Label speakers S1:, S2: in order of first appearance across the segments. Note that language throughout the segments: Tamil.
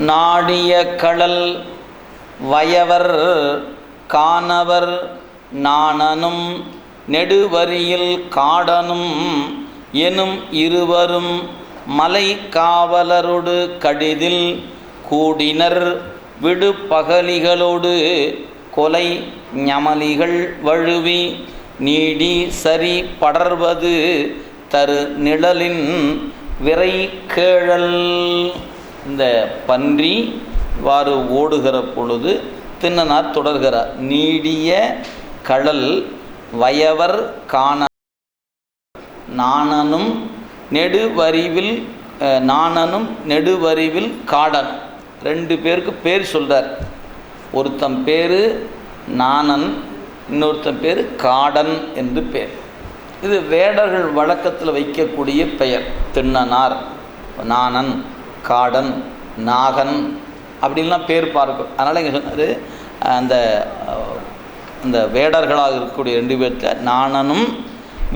S1: நாடிய கடல் வயவர் காணவர் நாணனும் நெடுவரியில் காடனும் எனும் இருவரும் மலை காவலரோடு கடிதில் கூடினர் விடுபகலிகளோடு கொலை ஞமலிகள் வழுவி நீடி சரி படர்வது தரு நிழலின் விரை கேழல் இந்த பன்றி வாறு ஓடுகிற பொழுது தின்னனார் தொடர்கிறார். நீடிய கடல் வயவர் காண நாணனும் நெடுவரிவில் நாணனும் நெடுவரிவில் காடன். ரெண்டு பேருக்கு பேர் சொல்கிறார் ஒருத்தன் பேர் நாணன் இன்னொருத்தன் பேர் காடன் என்று பேர். இது வேடர்கள் வழக்கத்தில் வைக்கக்கூடிய பெயர். திண்ணனார் நாணன். காடன் நாகன் அப்படின்லாம் பேர் பார்க்கும் அதனால் இங்கே சொன்னார் அந்த அந்த வேடர்களாக இருக்கக்கூடிய ரெண்டு பேர்த்த நாணனும்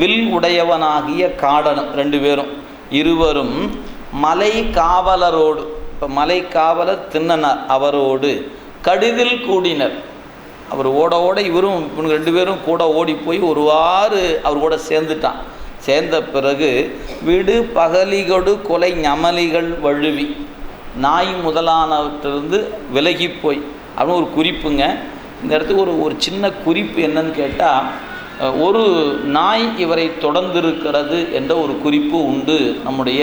S1: வில் உடையவனாகிய காடனும் ரெண்டு பேரும். இருவரும் மலை காவலரோடு இப்போ மலை காவலர் திண்ணனார் அவரோடு கடிதில் கூடினர். அவர் ஓட ஓட இவரும் இவங்க ரெண்டு பேரும் கூட ஓடி போய் ஒருவாறு அவர் கூட சேர்ந்துட்டான். சேர்ந்த பிறகு விடு பகலிகொடு கொலை ஞமலிகள் வழுவி. நாய் முதலானவற்றிலிருந்து விலகி போய் அப்படின்னு ஒரு குறிப்புங்க. இந்த இடத்துக்கு ஒரு ஒரு சின்ன குறிப்பு என்னன்னு கேட்டால் ஒரு நாய் இவரை தொடர்ந்திருக்கிறது என்ற ஒரு குறிப்பு உண்டு நம்முடைய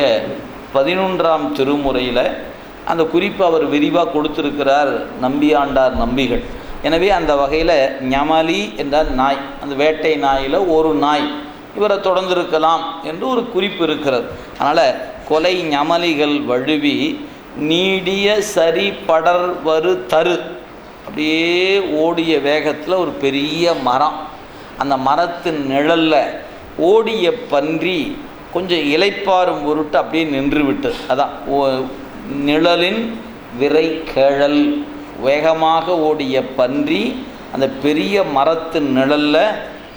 S1: பதினொன்றாம் திருமுறையில். அந்த குறிப்பு அவர் விரிவாக கொடுத்திருக்கிறார் நம்பியாண்டார் நம்பிகள். எனவே அந்த வகையில் ஞமலி என்றால் நாய். அந்த வேட்டை நாயில் ஒரு நாய். இவரை தொடர்ந்திருக்கலாம் என்று ஒரு குறிப்பு இருக்கிறது. அதனால் கொலை ஞமலிகள் வழுவி நீடிய சரி படர் வரு தரு அப்படியே ஓடிய வேகத்தில் ஒரு பெரிய மரம். அந்த மரத்தின் நிழலில் ஓடிய பன்றி கொஞ்சம் இலைப்பாரும் பொருட்டு அப்படியே நின்று விட்டு அதான் ஓ- நிழலின் விரை கேழல். வேகமாக ஓடிய பன்றி அந்த பெரிய மரத்தின் நிழலில்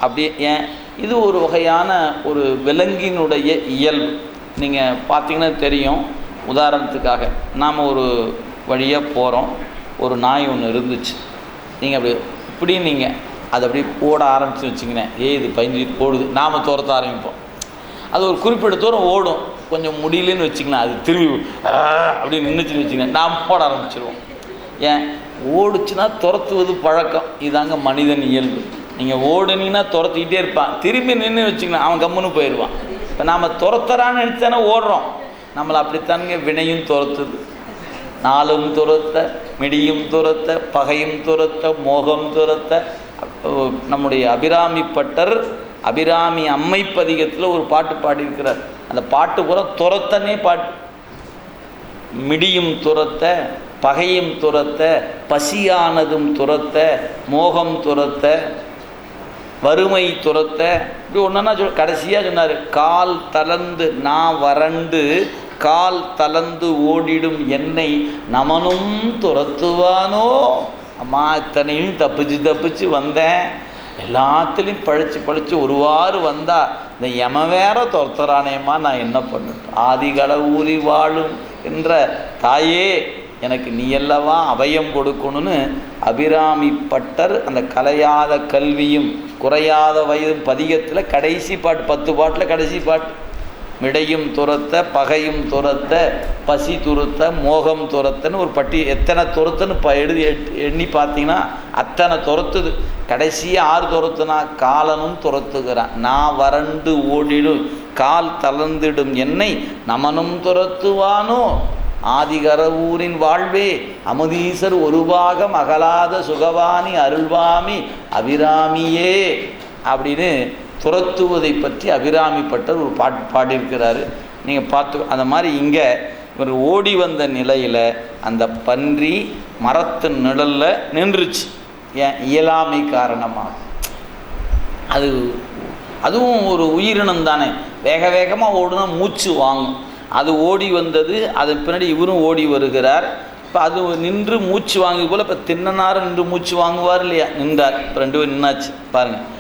S1: அப்படியே ஏன் இது ஒரு வகையான ஒரு விலங்கினுடைய இயல்பு. நீங்கள் பார்த்தீங்கன்னா தெரியும் உதாரணத்துக்காக. நாம் ஒரு வழியாக போகிறோம் ஒரு நாய் ஒன்று இருந்துச்சு. நீங்கள் அப்படி இப்படி நீங்கள் அது அப்படியே ஓட ஆரம்பிச்சு வச்சிங்களேன் ஏ இது பயந்துட்டு ஓடுது நாம் துரத்த ஆரம்பிப்போம். அது ஒரு குறிப்பிட்ட தூரம் ஓடும். கொஞ்சம் முடியலன்னு வச்சுக்கலாம் அது திரும்பி "ஆ" அப்படி நின்றுச்சுன்னு வச்சுக்கங்க நாம் ஓட ஆரம்பிச்சிருவோம். ஏன்? ஓடுச்சுன்னா துரத்துவது பழக்கம். இதாங்க மனிதன் இயல்பு. நீங்கள் ஓடுனீங்கன்னா துரத்திக்கிட்டே இருப்பான். திரும்பி நின்று வச்சுக்கலாம் அவன் கம்முன்னு போயிடுவான். இப்போ நாம் துரத்துறான்னு நினச்சானே ஓடுறோம். நம்மளை அப்படித்தானுங்க வினையும் துரத்துது. நாளும் துரத்த மிடியும் துரத்த பகையும் துரத்த மோகம் துரத்த நம்முடைய அபிராமி பட்டர் அபிராமி அம்மை பதிகத்தில் ஒரு பாட்டு பாடியிருக்கிறார். அந்த பாட்டு பூரா துரத்தனே பாட்டு. மிடியும் துரத்த பகையும் துரத்த பசியானதும் துரத்த மோகம் துரத்த வறுமை துரத்த இப்படி ஒன்றுன்னா சொல் கடைசியாக சொன்னார் கால் தளர்ந்து நான் வறண்டு கால் தளர்ந்து ஓடிடும் என்னை நமனும் துரத்துவானோ? அம்மா இத்தனையும் தப்பிச்சு தப்பிச்சு வந்தேன். எல்லாத்துலேயும் பழிச்சு பழிச்சு ஒருவாறு வந்தா இந்த யம வேற துரத்துறானேம்மா நான் என்ன பண்ணுறேன் ஆதிகள ஊறி வாழும் என்ற தாயே எனக்கு நீ அல்லவா அபயம் கொடுக்கணும்னு அபிராமி பட்டர் அந்த கலையாத கல்வியும் குறையாத வயதும் பதிகத்தில் கடைசி பாட்டு பத்து பாட்டில் கடைசி பாட்டு. மிடையும் துரத்த பகையும் துரத்த பசி துரத்த மோகம் துரத்தன்னு ஒரு பட்டி எத்தனை துரத்துன்னு ப எழுதி எட்- எண்ணி பார்த்தீங்கன்னா அத்தனை துரத்துது. கடைசியாக ஆறு துரத்துனா காலனும் துரத்துகிறான். நான் வறண்டு ஓடிடும் கால் தளர்ந்திடும் என்னை நமனும் துரத்துவானோ? ஆதிகரவூரின் வாழ்வே அமுதீசர் ஒரு பாகம் அகலாத சுகவாணி அருள்வாமி அபிராமியே அப்படின்னு துரத்துவதை பற்றி அபிராமி ஒரு பாட்டு பாடியிருக்கிறாரு. நீங்கள் பார்த்து அந்த மாதிரி இங்கே இவர் ஓடி வந்த நிலையில் அந்த பன்றி மரத்தின் நிழலில் நின்றுச்சு. ஏன்? இயலாமை காரணமாக. அது அதுவும் ஒரு உயிரினம் தானே. வேக வேகமாக ஓடுனா மூச்சு வாங்கும். அது ஓடி வந்தது அதன் பின்னாடி இவரும் ஓடி வருகிறார். இப்போ அது நின்று மூச்சு வாங்கி போல் இப்போ தின்னனார் நின்று மூச்சு வாங்குவார் இல்லையா? நின்றார். இப்போ ரெண்டு பேரும் நின்னாச்சு. பாருங்கள்